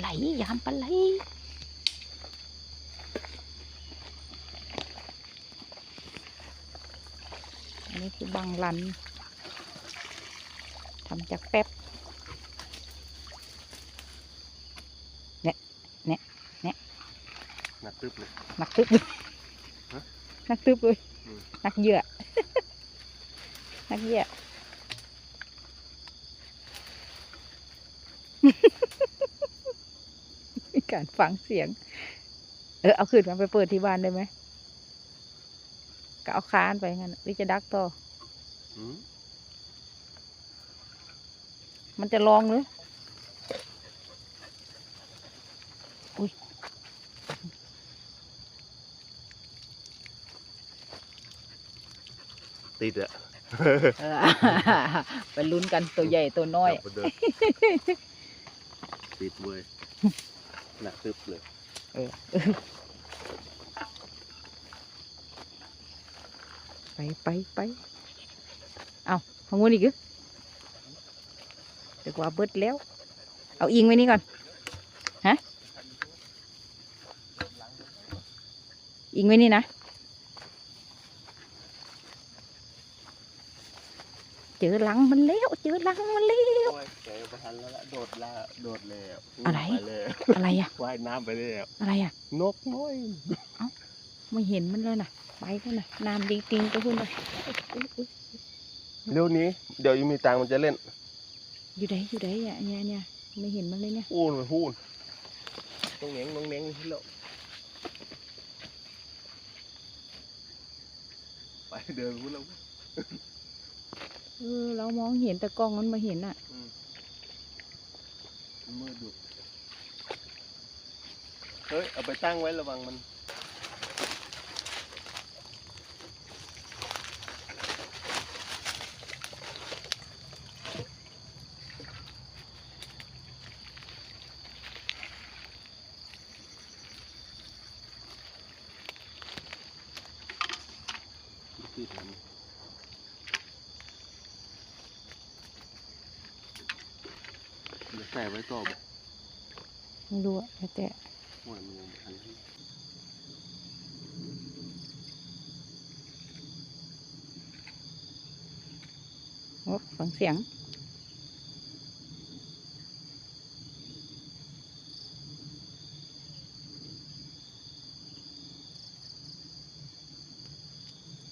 ไหลยามปลาไหลอันนี้คือบางลันทำจากแป๊บหนักตึ๊บเลยหนักตึบเลยฮะหนักตึบเลยอืมหนักเหยื่อหนักเหยื่อมี การฟังเสียง เออเอาขึ้นมาไปเปิดที่บ้านได้ไหมก็เอาคานไปงั้นหรือจะดักต่ออืมมันจะลองหรือติดอะเออไปลุ้นกันตัวใหญ่ตัวน้อยเดี๋วไปเดินติดเว้ย หนักซึบเลยไปไปไปเอาของงูนอีกเหรอเดี๋ยวว่าเบิดแล้ว เอาอิงไว้นี่ก่อน ฮะ อิงไว้นี่นะ เจอหลังมันแล้วเจอหลังมันแล้ว โอ้ยแกประทันแล้วละโดดละโดดแล้วอะไรไปแล้วอะไรอะว่ายน้ำไปแล้วอะไรอะนกน้อยไม่เห็นมันเลยนะไปกันนะน้ำดิงติงๆก็ขึ้นเลยอุ๊ยอุ๊ยเร็วนี้เดี๋ยวยังมีตังค์มันจะเล่นอยู่ไหนอยู่ไหนอะเนี่ยเนี่ยไม่เห็นมันเลยเนี่ยพูนไปพูนตรงเหน่งตรงเหน่งที่โลกไปเดินพูดแล้วเออเรามองเห็นแต่กล้องมันมาเห็นอะมืดอยู่เฮ้ย เอาไปตั้งไว้ระวังมันติด มันเดี๋ยวใส่ไว้ต่อบ่ไม่รู้อะแล้วแต่โอ้ยมันยังไม่ทันที่โอ้ฟังเสียง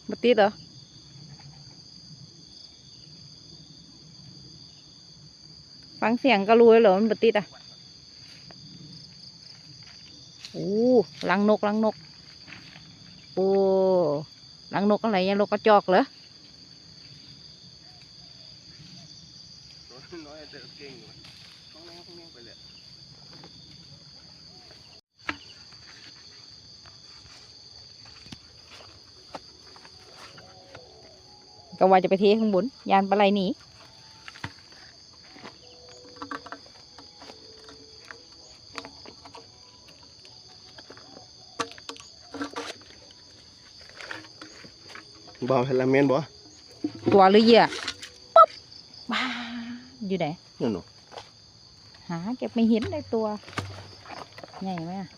มาติดเหรอ ฟังเสียงก็รู้เลยเหรอมันบติดอะโอ้ลังนกลังนก โอ้ลังนกอะไรเนี่ยนกกระจอกเหรอก่งอยู่ต้องแน่ต้องแน่ไปเลยก็ว่าจะไปเทข้างบนยานปลาไหลหนี บอลเฮลเมนบ่ตัวหรือเหยื่อปุ๊บว้าอยู่ไหนนี่หนูหาเก็บไม่เห็นเลยตัวใหญ่ไหมอะ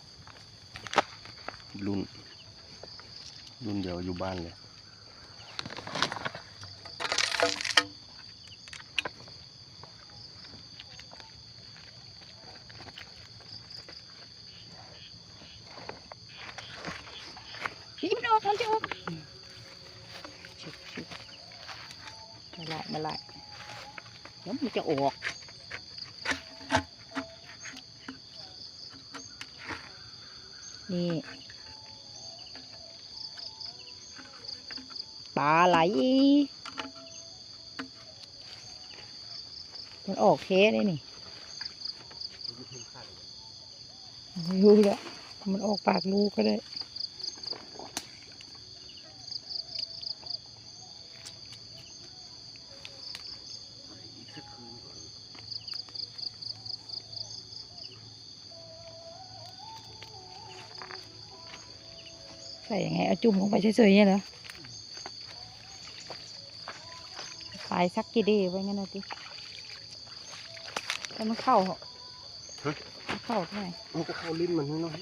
รุ่นรุ่นเดียวอยู่บ้านเลยพี่มันออกมันจะออกชุบชุบ มาไล่มาไล่เดี๋ยวมันจะออกนี่ปลาไหลมันออกเคได้นี่รู้แหละมันออกปากรูก็ได้ อีกสักคืนก่อน ใส่ยังไง เอาจุ่มลงไปเฉยๆเนี่ยเหรอปลายสักกี่ดีไว้งั้นนะติแล้วมันเข้าเหรอเข้าเท่าไหร่มันก็เข้าลิ้นมันน้อย